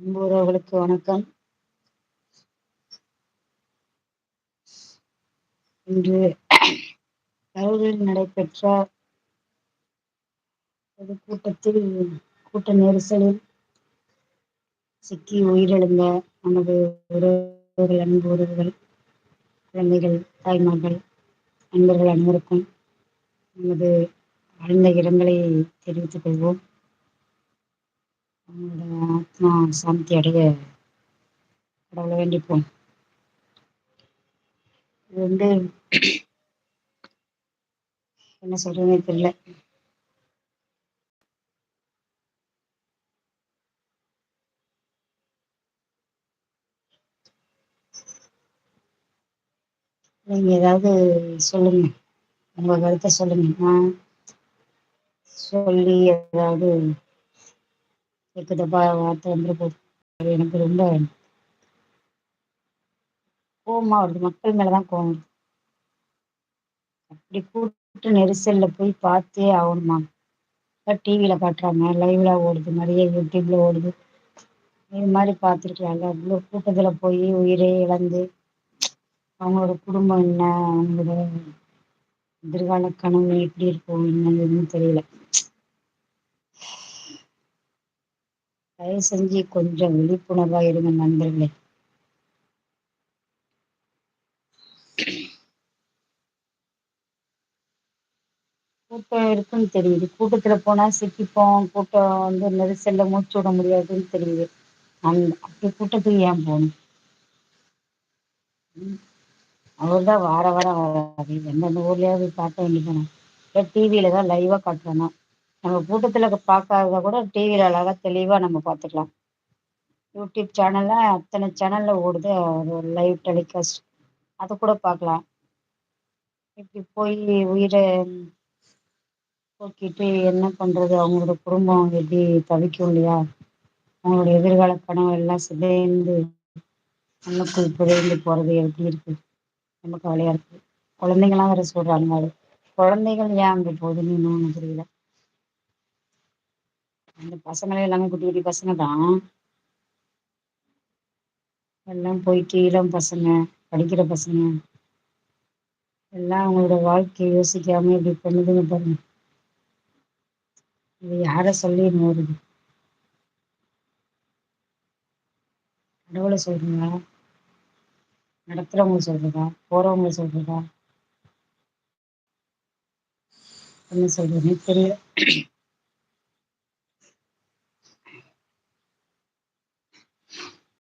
அன்புறவர்களுக்கு வணக்கம். இன்று கரூரில் நடைபெற்ற பொதுக்கூட்டத்தில் கூட்ட நெரிசலில் சிக்கி உயிரிழந்த நமது உறவுகள் அன்பு உறவுகள் குழந்தைகள் தாய்மார்கள் அன்பர்கள் அனைவருக்கும் நமது ஆழ்ந்த இரங்கலை தெரிவித்துக் கொள்வோம். அவங்களோட ஆத்மா சாந்தி அடைய கடவுளை வேண்டிப்போம். இது வந்து என்ன சொல்றதுன்னு தெரியல. நீங்க ஏதாவது சொல்லுங்க. உங்க கருத்தை சொல்லுங்க. நான் சொல்லி ஏதாவது எக்கு வார்த்தை வந்துட போகுது எனக்கு ரொம்ப கோவமா வருது. மக்கள் மேலதான் கோவம் வருது. அப்படி கூட்ட நெரிசல்ல போய் பார்த்தே ஆகணுமா? டிவியில காட்டுறாங்க லைவ்ல ஓடுது நிறைய யூடியூப்ல ஓடுது. இது மாதிரி பார்த்துருக்கலாம்ல இவ்வளோ கூட்டத்துல போய் உயிரே இழந்து அவங்களோட குடும்பம் என்ன அவங்களோட எதிர்கால கனவு எப்படி இருக்கும் என்னதுன்னு தெரியல. தயவு செஞ்சு கொஞ்சம் விழிப்புணர்வா இருங்க நண்பர்களே. கூட்டம் இருக்குன்னு தெரியுது. கூட்டத்துல போனா சிக்கிப்போம். கூட்டம் வந்து நெரிசல்ல மூச்சு விட முடியாதுன்னு தெரியுது. அந்த அப்படி கூட்டத்துக்கு ஏன் போகணும்? அவர் தான் வார வாரம் வராது எந்தெந்த ஊர்லயாவது பார்க்க வேண்டியதானே இல்லை டிவியில தான் லைவா காட்டுறானா? நம்ம கூட்டத்துல பார்க்காத கூட டிவியில அழகா தெளிவா நம்ம பார்த்துக்கலாம் யூடியூப் சேனல்ல அத்தனை சேனல்ல ஓடுது ஒரு லைவ் டெலிகாஸ்ட் அதை கூட பார்க்கலாம் இப்படி போய் உயிரை போக்கிட்டு என்ன பண்றது? அவங்களோட குடும்பம் எப்படி தவிக்கும் இல்லையா? அவங்களோட எதிர்கால கனவு எல்லாம் சிதைந்து மண்ணுக்குள் புதைந்து போறது எப்படி இருக்கு? ரொம்ப கவலையா இருக்கு. குழந்தைங்களாம் வேற சொல்றாங்க. குழந்தைகள் ஏன் அங்க போகுதுன்னு இன்னும் தெரியல அந்த பசங்களே எல்லாமே குட்டி குட்டி பசங்க தான் எல்லாம் போயிட்டு இளம் பசங்க படிக்கிற பசங்க. எல்லாம் அவங்களோட வாழ்க்கையை யோசிக்காம இப்படி பண்ணுதுங்க பாருங்க. இது யாரை சொல்லி வருது? கடவுளை சொல்றீங்களா நடத்துறவங்க சொல்றதா? போறவங்க சொல்றதா? என்ன சொல்றதுன்னு தெரியல.